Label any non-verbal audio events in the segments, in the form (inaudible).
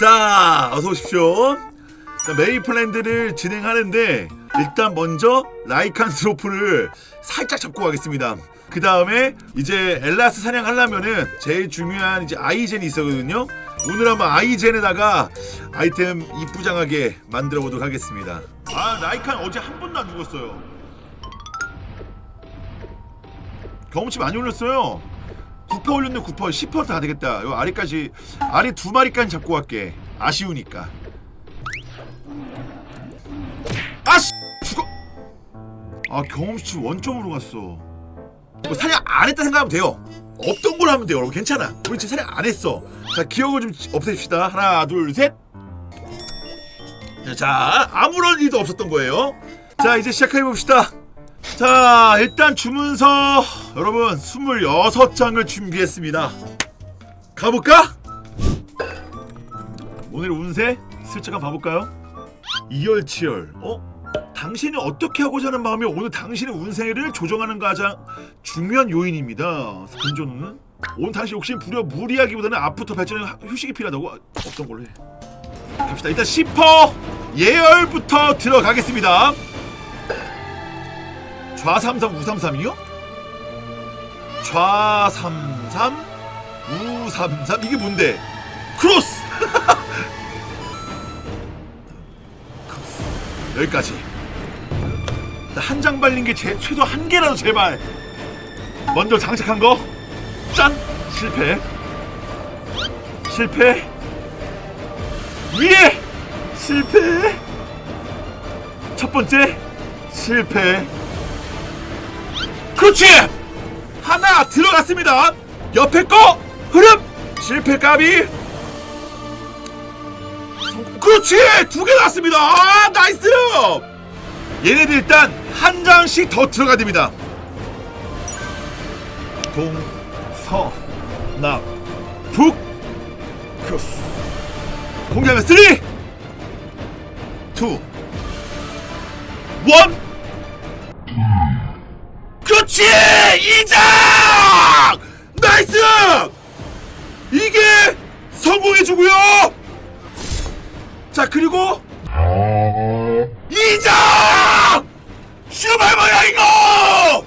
자, 어서 오십시오. 자, 메이플랜드를 진행하는데 일단 먼저 라이칸스로프를 살짝 잡고 가겠습니다. 그 다음에 이제 엘라스 사냥하려면은 제일 중요한 이제 아이젠이 있었거든요. 오늘 한번 아이젠에다가 아이템 이쁘장하게 만들어 보도록 하겠습니다. 아, 라이칸 어제 한 번도 안 죽었어요. 경험치 많이 올렸어요. 9퍼 올렸네 9퍼 10퍼 다 되겠다. 요 아래까지 아래 두 마리까지 잡고 갈게. 아쉬우니까. 아씨! 죽어! 아 경험치 원점으로 갔어. 뭐 사냥 안 했다 생각하면 돼요. 없던 걸 하면 돼요 여러분. 괜찮아. 우리 지금 사냥 안 했어. 자 기억을 좀 없애줍시다. 하나 둘셋자 아무런 일도 없었던 거예요. 자 이제 시작해봅시다 자 일단 주문서. 여러분 26장을 준비했습니다. 가볼까? 오늘 운세 슬쩍 한번 봐볼까요? 이열치열. 어? 당신이 어떻게 하고자 하는 마음이 오늘 당신의 운세를 조정하는 가장 중요한 요인입니다. 근조는 오늘 당신 욕심 부려 무리하기보다는 앞부터 발전에 휴식이 필요하다고? 아, 어떤 걸로 해? 갑시다. 일단 10퍼 예열부터 들어가겠습니다 좌삼삼 우삼삼이요? 좌삼삼 우삼삼. 이게 뭔데? 크로스! (laughs) 여기까지. 한 장 발린 게 제, 최소 한 개라도 제발. 먼저 장착한 거. 짠! 실패. 실패. 위에! 실패. 첫 번째. 실패 그렇지! 하나 들어갔습니다. 옆에 거 흐름! 실패 까비. 그렇지! 두 개 나왔습니다. 아 나이스! 얘네들 일단 한 장씩 더 들어가야 됩니다. 동서남북 크로스. 공개하면 3 2 1 그렇지! 이장 나이스! 이게 성공해주고요! 자 그리고 이장 슈발머야 이거!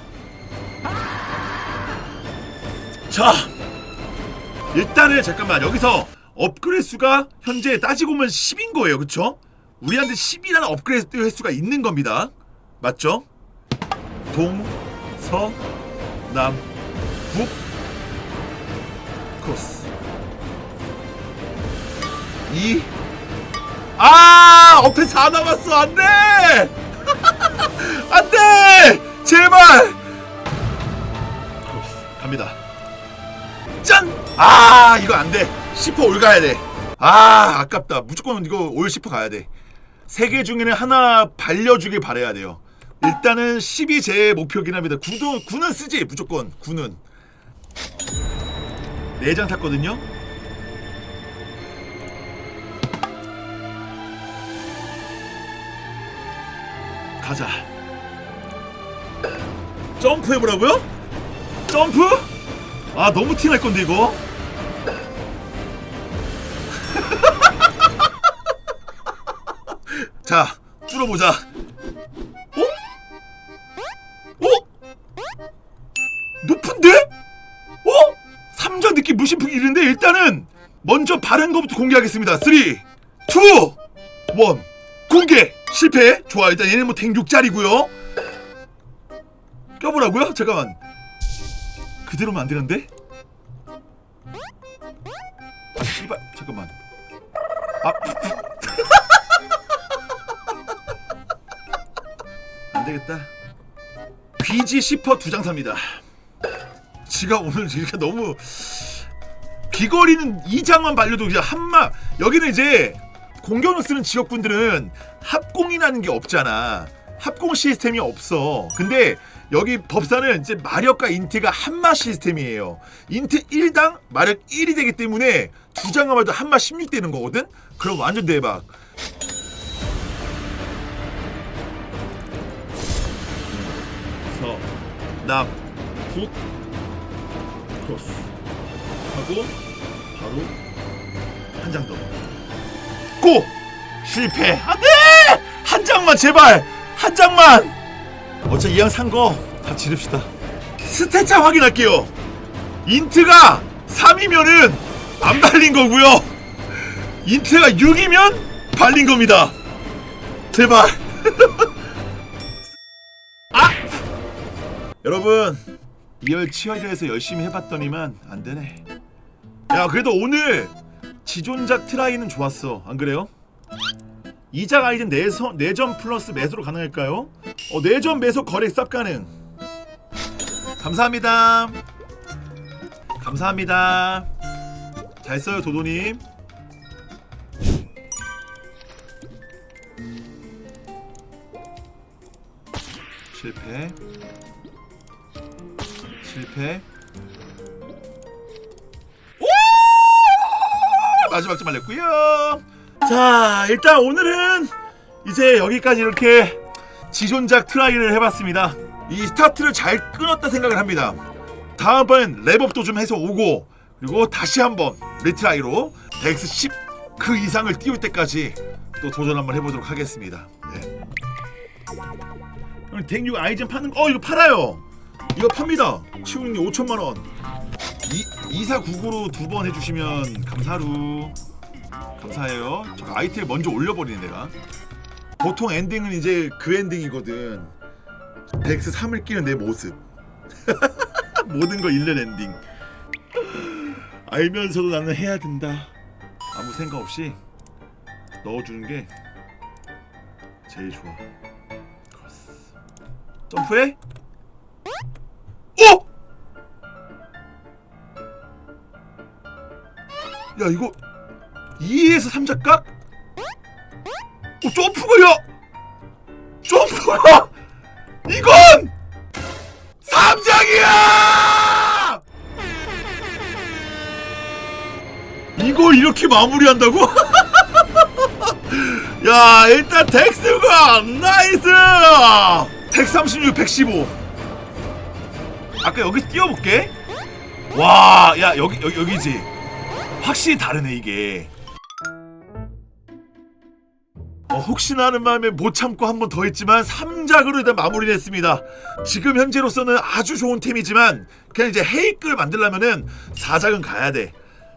자 일단은 잠깐만 여기서 업그레이드 수가 현재 따지고 보면 10인 거예요 그쵸? 우리한테 10이라는 업그레이드 횟수가 있는 겁니다. 맞죠? 동, 서, 남, 북, 크로스. 이, 아, 업테 4 남았어. 안 돼! (laughs) 안 돼! 제발! 크로스. 갑니다. 짠! 아, 이거 안 돼. 10호 올 가야 돼. 아, 아깝다. 무조건 이거 올 10호 가야 돼. 세 개 중에는 하나 발려주길 바래야 돼요. 일단은 10이 제 목표긴 합니다. 9도 9는 쓰지 무조건 9는 4장 샀거든요. 가자. 점프 해보라고요? 점프? 아 너무 티날 건데 이거. (laughs) 자 줄어보자. 어? 삼전 느낌 무심풍 이른데 일단은 먼저 바른 거부터 공개하겠습니다. 3, 2, 1 공개 실패. 좋아 일단 얘는 뭐 댕육짜리고요. 껴보라고요? 잠깐만. 그대로면 안 되는데? 아 씨발 잠깐만. 아 (laughs) 안 되겠다. 귀지 10퍼 두 장 삽니다. 지가 오늘 이렇게 너무 귀걸이는 2장만 발려도 그냥 한마 여기는 이제 공격력 쓰는 지역분들은 합공이라는 게 없잖아. 합공 시스템이 없어. 근데 여기 법사는 이제 마력과 인트가 한마 시스템이에요. 인트 1당 마력 1이 되기 때문에 두 장만 봐도 한마 16 되는 거거든. 그럼 완전 대박. 서, 남, 북, 크로스 하고 바로 한 장 더. 놓고 실패. 안돼 한 장만 제발 한 장만. 어차피 이왕 산 거 다 지릅시다. 스탯차 확인할게요. 인트가 3이면은 안 발린 거고요. 인트가 6이면 발린 겁니다. 제발. (laughs) 아! 여러분 이열치열해서 열심히 해봤더니만 안 되네. 야 그래도 오늘 지존작 트라이는 좋았어. 안 그래요? 이작 아이젠 내선 내전 플러스 매수로 가능할까요? 어 내전 매수 거래 쌉 가능. 감사합니다. 감사합니다. 잘 써요 도도님. 실패. 실패. 오! 마지막 점 말렸고요. 자, 일단 오늘은 이제 여기까지 이렇게 지존작 트라이를 해봤습니다. 이 스타트를 잘 끊었다 생각을 합니다. 다음번엔 랩업도 좀 해서 오고 그리고 다시 한번 리트라이로 덱스 10그 이상을 띄울 때까지 또 도전 한번 해보도록 하겠습니다. 네. 오늘 덱6 아이젠 파는 거, 어 이거 팔아요. 이거 팝니다. 치우님 5천만 원. 이 2499로 두 번 해주시면 감사루. 감사해요. 저 아이템 먼저 올려버리네 내가. 보통 엔딩은 이제 그 엔딩이거든. 덱스 3을 끼는 내 모습. (laughs) 모든 거 잃는 엔딩. 알면서도 나는 해야 된다. 아무 생각 없이 넣어주는 게 제일 좋아. 점프해? 야 이거 2에서 3작각? 어 점프가 야! 점프가! 이건! 3장이야! 이걸 이렇게 마무리한다고? (laughs) 야 일단 덱스가 나이스! 136, 115 아까 여기서 띄워볼게 와 야 여기, 여기 여기지 확실히 다르네 이게. 어, 혹시나 하는 마음에 못 참고 한 번 더 했지만 3작으로 일단 마무리를 했습니다. 지금 현재로서는 아주 좋은 템이지만 그냥 이제 헤이크를 만들려면은 4작은 가야 돼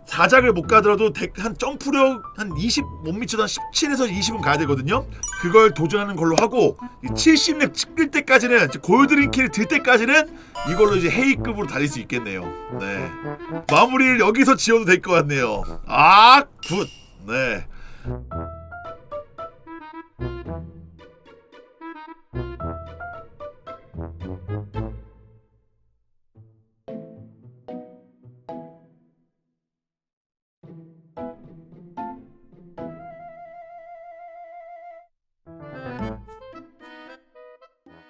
4작을 못 가더라도 덱한 점프력 한 20 못 미쳐도 한 17에서 20은 가야 되거든요. 그걸 도전하는 걸로 하고 70렙 찍을 때까지는 골드링키를 들 때까지는 이걸로 이제 헤이급으로 달릴 수 있겠네요. 네. 마무리를 여기서 지어도 될 것 같네요. 아, 굿. 네.